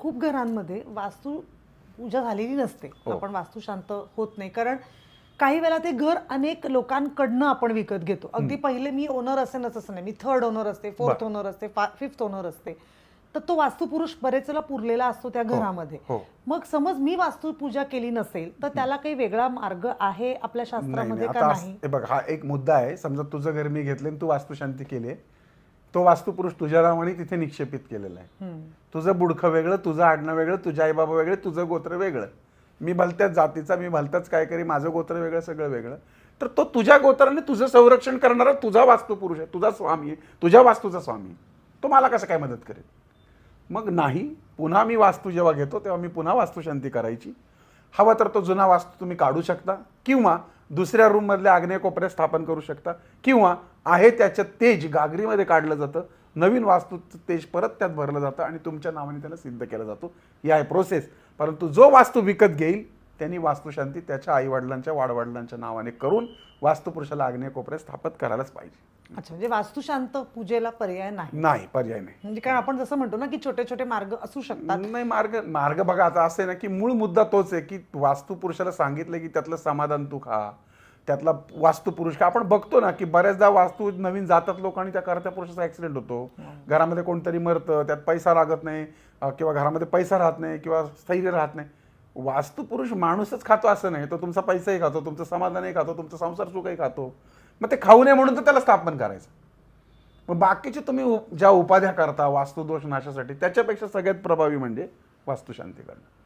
खूप घरांमध्ये वास्तू पूजा झालेली नसते. हो. आपण वास्तू शांत होत नाही. कारण काही वेळा ते घर अनेक लोकांकडनं आपण विकत घेतो. अगदी पहिले मी ओनर असेल असं नाही मी थर्ड ओनर असते फोर्थ ओनर असते फिफ्थ ओनर असते. तर तो वास्तुपुरुष बरेच वेळा पुरलेला असतो त्या घरामध्ये. हो. मग समज मी वास्तुपूजा केली नसेल तर त्याला काही वेगळा मार्ग आहे आपल्या शास्त्रामध्ये का नाही? हे बघ हा एक मुद्दा आहे. समजा तुझं घर मी घेतलं तू वास्तुशांती केली. तो वास्तुपुरुष तुझ्या नावाने तिथे निक्षेपित केलेला आहे. तुझं बुडखं वेगळं तुझं आडणं वेगळं तुझ्या आईबाबा वेगळे तुझं गोत्र वेगळं. मी भलत्याच जातीचा मी भलताच काय करी माझं गोत्र वेगळं सगळं वेगळं. तर तो तुझ्या गोत्राने तुझं संरक्षण करणारा तुझा वास्तुपुरुष आहे तुझा स्वामी आहे तुझ्या वास्तूचा स्वामी. तो मला कसं काय मदत करेल? मग नाही पुन्हा मी वास्तू जेव्हा घेतो तेव्हा मी पुन्हा वास्तुशांती करायची. हवा तर तो जुना वास्तू तुम्ही काढू शकता किंवा दुसऱ्या रूममधल्या आग्नेय कोपऱ्यात स्थापन करू शकता. किंवा आहे त्याचं तेज गागरीमध्ये काढलं जातं. नवीन वास्तूचं तेज परत त्यात भरलं जातं आणि तुमच्या नावाने त्याला सिद्ध केला जातो. ही आहे प्रोसेस परंतु जो वास्तू विकत घेईल त्यांनी वास्तुशांती त्याच्या आईवडिलांच्या वाडवडिलांच्या नावाने करून वास्तुपुरुषाला आग्नेय कोपऱ्यात स्थापित करायलाच पाहिजे. अच्छा म्हणजे वास्तुशांत पूजेला पर्याय नाही. नाही पर्याय नाही. म्हणजे कारण आपण जसं म्हणतो ना की छोटे छोटे मार्ग असू शकतात. नाही मार्ग मार्ग बघा आता असं ना की मूळ मुद्दा तोच आहे की वास्तुपुरुषाला सांगितलं की त्यातलं समाधान तू खा त्यातला वास्तुपुरुष का आपण बघतो ना की बऱ्याचदा वास्तू नवीन जातात लोक आणि त्या करत्या पुरुषाचा ऍक्सिडेंट होतो. घरामध्ये कोणतरी मरतं त्यात पैसा लागत नाही किंवा घरामध्ये पैसा राहत नाही किंवा स्थैर्य राहत नाही. वास्तुपुरुष माणूसच खातो असं नाही. तो तुमचा पैसाही खातो तुमचं समाधानही खातो तुमचं संसार सुखही खातो. मग ते खाऊ नये म्हणून तर त्याला स्थापन करायचं. मग बाकीचे तुम्ही उप- ज्या उपाध्या करता वास्तुदोष नाशासाठी त्याच्यापेक्षा सगळ्यात प्रभावी म्हणजे वास्तुशांती करणं.